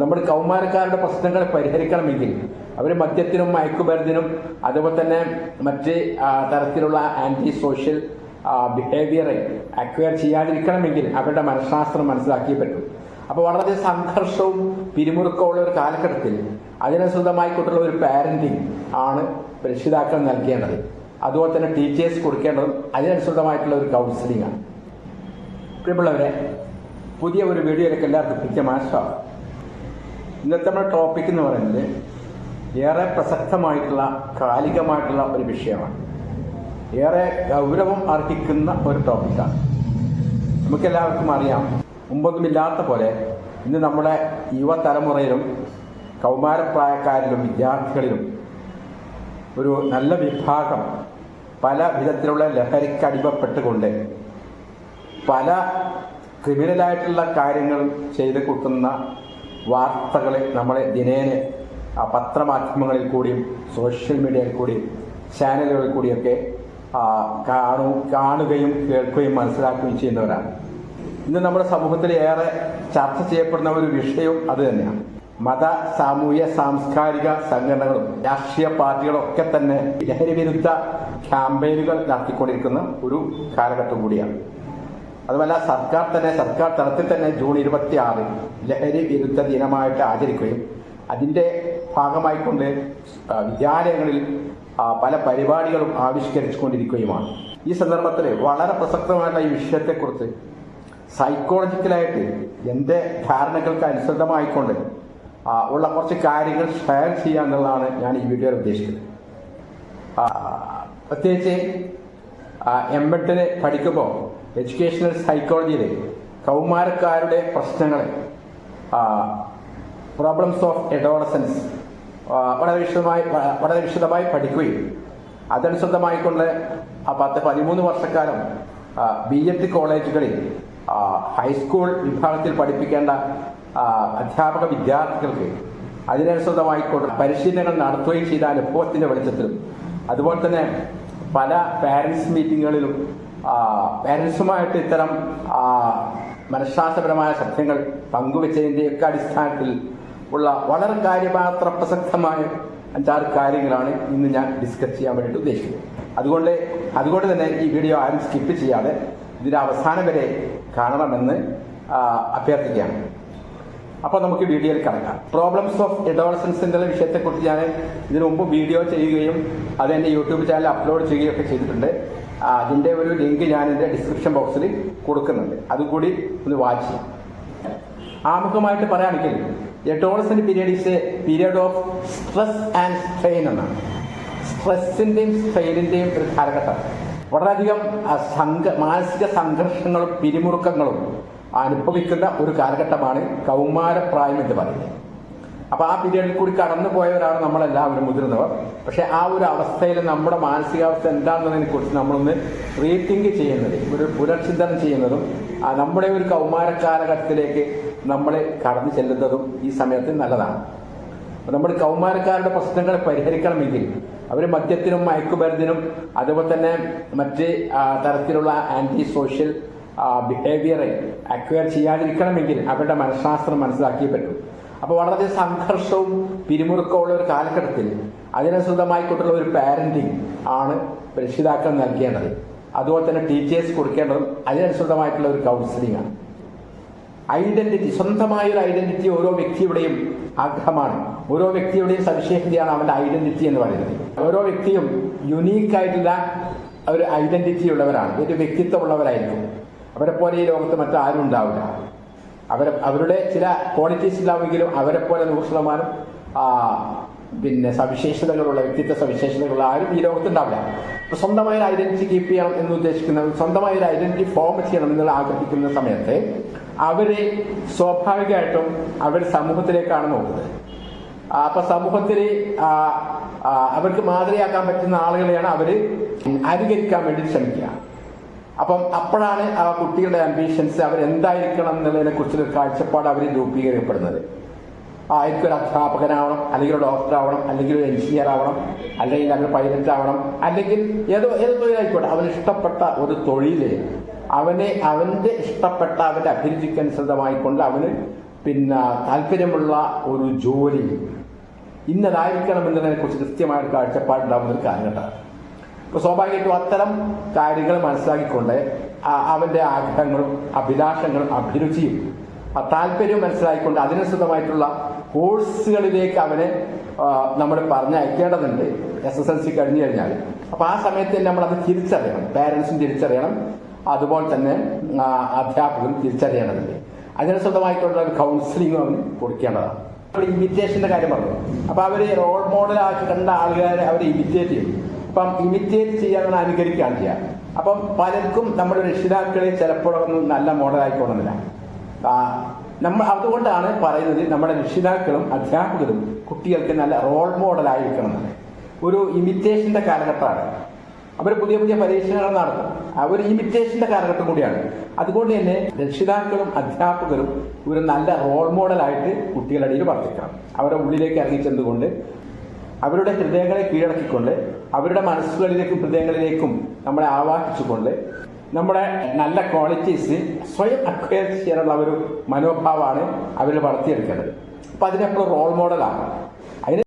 നമ്മൾ കൗമാരക്കാരുടെ പ്രശ്നങ്ങൾ പരിഹരിക്കണമെങ്കിൽ അവർ മദ്യത്തിനും മയക്കുമരുന്നിനും അതുപോലെ തന്നെ മറ്റ് തരത്തിലുള്ള ആന്റി സോഷ്യൽ ബിഹേവിയറെ അക്വയർ ചെയ്യാതിരിക്കണമെങ്കിൽ അവരുടെ മനഃശാസ്ത്രം മനസ്സിലാക്കിയേ പറ്റും. അപ്പോൾ വളരെ സംഘർഷവും പിരിമുറുക്കവും ഉള്ള ഒരു കാലഘട്ടത്തിൽ അതിനനുസൃതമായിക്കൊണ്ടുള്ള ഒരു പാരന്റിങ് ആണ് രക്ഷിതാക്കൾ നൽകേണ്ടത്. അതുപോലെ തന്നെ ടീച്ചേഴ്സ് കൊടുക്കേണ്ടതും അതിനനുസൃതമായിട്ടുള്ള ഒരു കൗൺസിലിംഗ് ആണ്. പ്രിയമുള്ളവരെ പുതിയ ഒരു വീഡിയോയിലേക്ക് എല്ലാവർക്കും കൃത്യമായ സ്വാഗതം. ഇന്നത്തെ നമ്മുടെ ടോപ്പിക് എന്ന് പറയുന്നത് ഏറെ പ്രസക്തമായിട്ടുള്ള കാലികമായിട്ടുള്ള ഒരു വിഷയമാണ്. ഏറെ ഗൗരവം അർഹിക്കുന്ന ഒരു ടോപ്പിക്കാണ് നമുക്കെല്ലാവർക്കും അറിയാം മുമ്പൊന്നുമില്ലാത്ത പോലെ ഇന്ന് നമ്മുടെ യുവതലമുറയിലും കൗമാരപ്രായക്കാരിലും വിദ്യാർത്ഥികളിലും ഒരു നല്ല വിഭാഗം പല വിധത്തിലുള്ള ലഹരിക്കടിമപ്പെട്ടുകൊണ്ട് പല ക്രിമിനലായിട്ടുള്ള കാര്യങ്ങൾ ചെയ്ത് കൂട്ടുന്ന വാർത്തകൾ നമ്മളെ ദിനേന ആ പത്രമാധ്യമങ്ങളിൽ കൂടിയും സോഷ്യൽ മീഡിയയിൽ കൂടിയും ചാനലുകളിൽ കൂടിയൊക്കെ കാണു കാണുകയും കേൾക്കുകയും മനസ്സിലാക്കുകയും ചെയ്യുന്നവരാണ്. ഇന്ന് നമ്മുടെ സമൂഹത്തിൽ ഏറെ ചർച്ച ചെയ്യപ്പെടുന്ന ഒരു വിഷയവും അത് തന്നെയാണ്. മത സാമൂഹ്യ സാംസ്കാരിക സംഘടനകളും രാഷ്ട്രീയ പാർട്ടികളും ഒക്കെ തന്നെ ലഹരി വിരുദ്ധ ക്യാമ്പയിനുകൾ നടത്തിക്കൊണ്ടിരിക്കുന്ന ഒരു കാലഘട്ടം കൂടിയാണ്. അതുമല്ല സർക്കാർ തന്നെ സർക്കാർ തലത്തിൽ തന്നെ ജൂൺ ഇരുപത്തി ആറ് ലഹരി വിരുദ്ധ ദിനമായിട്ട് ആചരിക്കുകയും അതിന്റെ ഭാഗമായിക്കൊണ്ട് കൊണ്ട് വിദ്യാലയങ്ങളിൽ പല പരിപാടികളും ആവിഷ്കരിച്ചുകൊണ്ടിരിക്കുകയുമാണ്. ഈ സന്ദർഭത്തിൽ വളരെ പ്രസക്തമായിട്ടുള്ള ഈ വിഷയത്തെക്കുറിച്ച് സൈക്കോളജിക്കലായിട്ട് എന്റെ ധാരണകൾക്ക് അനുസൃതമായിക്കൊണ്ട് ഉള്ള കുറച്ച് കാര്യങ്ങൾ ഷെയർ ചെയ്യുക എന്നുള്ളതാണ് ഞാൻ ഈ വീഡിയോയിൽ ഉദ്ദേശിക്കുന്നത്. പ്രത്യേകിച്ച് എം എഡിന് പഠിക്കുമ്പോൾ എഡ്യൂക്കേഷണൽ സൈക്കോളജിയിലെ കൗമാരക്കാരുടെ പ്രശ്നങ്ങൾ പ്രോബ്ലംസ് ഓഫ് എഡോളസൻസ് വളരെ വിശദമായി വളരെ വിശദമായി പഠിക്കുകയും അതനുസൃതമായിക്കൊണ്ട് പത്ത് പതിമൂന്ന് വർഷക്കാലം ബി എഡ് കോളേജുകളിൽ ഹൈസ്കൂൾ വിഭാഗത്തിൽ പഠിപ്പിക്കേണ്ട അധ്യാപക വിദ്യാർത്ഥികൾക്ക് അതിനനുസൃതമായിക്കൊണ്ട് പരിശീലനങ്ങൾ നടത്തുകയും ചെയ്ത അനുഭവത്തിന്റെ വെളിച്ചത്തിലും അതുപോലെ തന്നെ പല പാരൻസ് മീറ്റിങ്ങുകളിലും പാരൻസുമായിട്ട് ഇത്തരം മനഃശാസ്ത്രപരമായ സത്യങ്ങൾ പങ്കുവെച്ചതിന്റെയൊക്കെ അടിസ്ഥാനത്തിൽ ഉള്ള വളരെ കാര്യമാത്ര പ്രസക്തമായ അഞ്ചാറ് കാര്യങ്ങളാണ് ഇന്ന് ഞാൻ ഡിസ്കസ് ചെയ്യാൻ വേണ്ടി ഉദ്ദേശിക്കുന്നത്. അതുകൊണ്ട് അതുകൊണ്ട് തന്നെ ഈ വീഡിയോ ആരും സ്കിപ്പ് ചെയ്യാതെ ഇതിന്റെ അവസാനം വരെ കാണണമെന്ന് അഭ്യർത്ഥിക്കുകയാണ്. അപ്പോൾ നമുക്ക് വീഡിയോയിൽ കിടക്കാം. പ്രോബ്ലംസ് ഓഫ് എഡോളസൻസിന്റെ വിഷയത്തെക്കുറിച്ച് ഞാൻ ഇതിനു മുമ്പ് വീഡിയോ ചെയ്യുകയും അത് എന്റെ യൂട്യൂബ് ചാനലിൽ അപ്ലോഡ് ചെയ്യുകയും ഒക്കെ ചെയ്തിട്ടുണ്ട്. അതിന്റെ ഒരു ലിങ്ക് ഞാൻ എന്റെ ഡിസ്ക്രിപ്ഷൻ ബോക്സിൽ കൊടുക്കുന്നുണ്ട്. അതുകൂടി ഒന്ന് വാച്ച് ചെയ്യാം. ആമുഖമായിട്ട് പറയുകയാണെങ്കിൽ adolescent period is a period of stress and strain എന്നാണ്. സ്ട്രെസ്സിന്റെയും സ്ട്രെയിനിന്റെയും ഒരു കാലഘട്ടം. വളരെയധികം സംഘ മാനസിക സംഘർഷങ്ങളും പിരിമുറുക്കങ്ങളും അനുഭവിക്കുന്ന ഒരു കാലഘട്ടമാണ് കൗമാരപ്രായം എന്ന് പറയുന്നത്. അപ്പൊ ആ പീരീഡിൽ കൂടി കടന്നു പോയവരാണ് നമ്മളെല്ലാവരും മുതിർന്നവർ. പക്ഷെ ആ ഒരു അവസ്ഥയിൽ നമ്മുടെ മാനസികാവസ്ഥ എന്താണെന്നതിനെ കുറിച്ച് നമ്മളൊന്ന് റീതിങ്ക് ചെയ്യുന്നത് ഒരു പുനർചിന്തനം ചെയ്യുന്നതും നമ്മുടെ ഒരു കൗമാര കാലഘട്ടത്തിലേക്ക് നമ്മൾ കടന്നു ചെല്ലുന്നതും ഈ സമയത്ത് നല്ലതാണ്. നമ്മൾ കൗമാരക്കാരുടെ പ്രശ്നങ്ങൾ പരിഹരിക്കണമെങ്കിൽ അവർ മദ്യത്തിനും മയക്കുമരുന്നിനും അതുപോലെ തന്നെ മറ്റ് തരത്തിലുള്ള ആന്റി സോഷ്യൽ ബിഹേവിയറെ അക്വയർ ചെയ്യാതിരിക്കണമെങ്കിൽ അവരുടെ മനഃശാസ്ത്രം മനസ്സിലാക്കിയേ പറ്റും. അപ്പോൾ വളരെ സംഘർഷവും പിരിമുറുക്കമുള്ള ഒരു കാലഘട്ടത്തിൽ അതിനനുസൃതമായിക്കൊണ്ടുള്ള ഒരു പാരന്റിങ് ആണ് രക്ഷിതാക്കൾ നൽകേണ്ടത്. അതുപോലെ തന്നെ ടീച്ചേഴ്സ് കൊടുക്കേണ്ടതും അതിനനുസൃതമായിട്ടുള്ള ഒരു കൗൺസിലിംഗ് ആണ്. ഐഡന്റിറ്റി സ്വന്തമായ ഒരു ഐഡന്റിറ്റി ഓരോ വ്യക്തിയുടെയും ആഗ്രഹമാണ്. ഓരോ വ്യക്തിയുടെയും സവിശേഷതയാണ് അവന്റെ ഐഡന്റിറ്റി എന്ന് പറയുന്നത്. ഓരോ വ്യക്തിയും യുണീക്ക് ആയിട്ടുള്ള ഒരു ഐഡന്റിറ്റി ഉള്ളവരാണ്. ഒരു വ്യക്തിത്വമുള്ളവരായിരിക്കും. അവരെ പോലെ ഈ ലോകത്ത് മറ്റാരും ഉണ്ടാവില്ല. അവരെ അവരുടെ ചില ക്വാളിറ്റീസ് ഉണ്ടാവുമെങ്കിലും അവരെ പോലെ നൂറ് ശതമാനം പിന്നെ സവിശേഷതകളുള്ള വ്യക്തിത്വ സവിശേഷതകളുള്ള ആരും ഈ ലോകത്തുണ്ടാവില്ല അപ്പൊ സ്വന്തമായ ഒരു ഐഡന്റിറ്റി കീപ്പ് ചെയ്യണം എന്ന് ഉദ്ദേശിക്കുന്ന സ്വന്തമായ ഒരു ഐഡന്റിറ്റി ഫോം ചെയ്യണം എന്നുള്ള ആഗ്രഹിക്കുന്ന സമയത്ത് അവരെ സ്വാഭാവികമായിട്ടും അവർ സമൂഹത്തിലേക്കാണ് നോക്കുന്നത്. അപ്പൊ സമൂഹത്തിൽ അവർക്ക് മാതൃയാക്കാൻ പറ്റുന്ന ആളുകളെയാണ് അവർ അനുകരിക്കാൻ വേണ്ടി ശ്രമിക്കുക. അപ്പം അപ്പോഴാണ് ആ കുട്ടികളുടെ അംബീഷൻസ് അവരെന്തായിരിക്കണം എന്നുള്ളതിനെ കുറിച്ചൊരു കാഴ്ചപ്പാട് അവർ രൂപീകരിക്കപ്പെടുന്നത്. ആ എനിക്കൊരു അധ്യാപകനാവണം അല്ലെങ്കിൽ ഒരു ഡോക്ടർ ആവണം അല്ലെങ്കിൽ ഒരു എഞ്ചിനീയർ ആവണം അല്ലെങ്കിൽ അവർ പൈലറ്റ് ആവണം അല്ലെങ്കിൽ ഏതോ ഏത് തൊഴിലായിക്കോട്ടെ അവന് ഇഷ്ടപ്പെട്ട ഒരു തൊഴിൽ അവനെ അവന്റെ ഇഷ്ടപ്പെട്ട അവന്റെ അഭിരുചിക്കനുസൃതമായിക്കൊണ്ട് അവന് പിന്നെ താല്പര്യമുള്ള ഒരു ജോലി ഇന്നതായിരിക്കണം എന്നതിനെ കുറിച്ച് കൃത്യമായ ഒരു കാഴ്ചപ്പാടുണ്ടാവുന്ന ഒരു കാലഘട്ടമാണ്. അപ്പോൾ സ്വാഭാവികമായിട്ടും അത്തരം കാര്യങ്ങൾ മനസ്സിലാക്കിക്കൊണ്ട് അവന്റെ ആഗ്രഹങ്ങളും അഭിലാഷങ്ങളും അഭിരുചിയും ആ താല്പര്യവും മനസ്സിലാക്കിക്കൊണ്ട് അതിനനുസൃതമായിട്ടുള്ള കോഴ്സുകളിലേക്ക് അവനെ നമ്മൾ പറഞ്ഞയക്കേണ്ടതുണ്ട്. എസ് എസ് എൽ സി കഴിഞ്ഞു കഴിഞ്ഞാൽ. അപ്പോൾ ആ സമയത്ത് തന്നെ നമ്മൾ അത് തിരിച്ചറിയണം. പാരൻസും തിരിച്ചറിയണം. അതുപോലെ തന്നെ അധ്യാപകരും തിരിച്ചറിയേണ്ടതുണ്ട്. അതിനനുസൃതമായിട്ടുള്ള ഒരു കൗൺസിലിംഗും അവന് കൊടുക്കേണ്ടതാണ്. ഇമിറ്റേഷന്റെ കാര്യം പറഞ്ഞു. അപ്പോൾ അവർ റോൾ മോഡലാക്കി കണ്ട ആളുകാരെ അവർ ഇമിറ്റേറ്റ് ചെയ്യും. അപ്പം ഇമിറ്റേറ്റ് ചെയ്യാൻ അനുകരിക്കുകയാണ് ചെയ്യുക. അപ്പം പലർക്കും നമ്മുടെ രക്ഷിതാക്കളെ ചിലപ്പോഴൊന്നും നല്ല മോഡലായിക്കോണമെന്നില്ല നമ്മൾ അതുകൊണ്ടാണ് പറയുന്നത് നമ്മുടെ രക്ഷിതാക്കളും അധ്യാപകരും കുട്ടികൾക്ക് നല്ല റോൾ മോഡലായിരിക്കണം ഒരു ഇമിറ്റേഷന്റെ കാലഘട്ടമാണ്. അവർ പുതിയ പുതിയ പരീക്ഷണങ്ങൾ നടത്തും. അവർ ഇമിറ്റേഷന്റെ കാലഘട്ടം കൂടിയാണ്. അതുകൊണ്ട് തന്നെ രക്ഷിതാക്കളും അധ്യാപകരും ഒരു നല്ല റോൾ മോഡലായിട്ട് കുട്ടികളുടെ ഇടയിൽ വർദ്ധിക്കണം അവരുടെ ഉള്ളിലേക്ക് ഇറങ്ങിച്ചെന്നുകൊണ്ട് അവരുടെ ഹൃദയങ്ങളെ കീഴടക്കിക്കൊണ്ട് അവരുടെ മനസ്സുകളിലേക്കും ഹൃദയങ്ങളിലേക്കും നമ്മളെ ആവാഹിച്ചുകൊണ്ട് നമ്മുടെ നല്ല ക്വാളിറ്റീസ് സ്വയം അക്വയർ ചെയ്യാനുള്ള ഒരു മനോഭാവമാണ് അവർ വളർത്തിയെടുക്കേണ്ടത്. അപ്പം അതിനെപ്പോഴും റോൾ മോഡലാണ്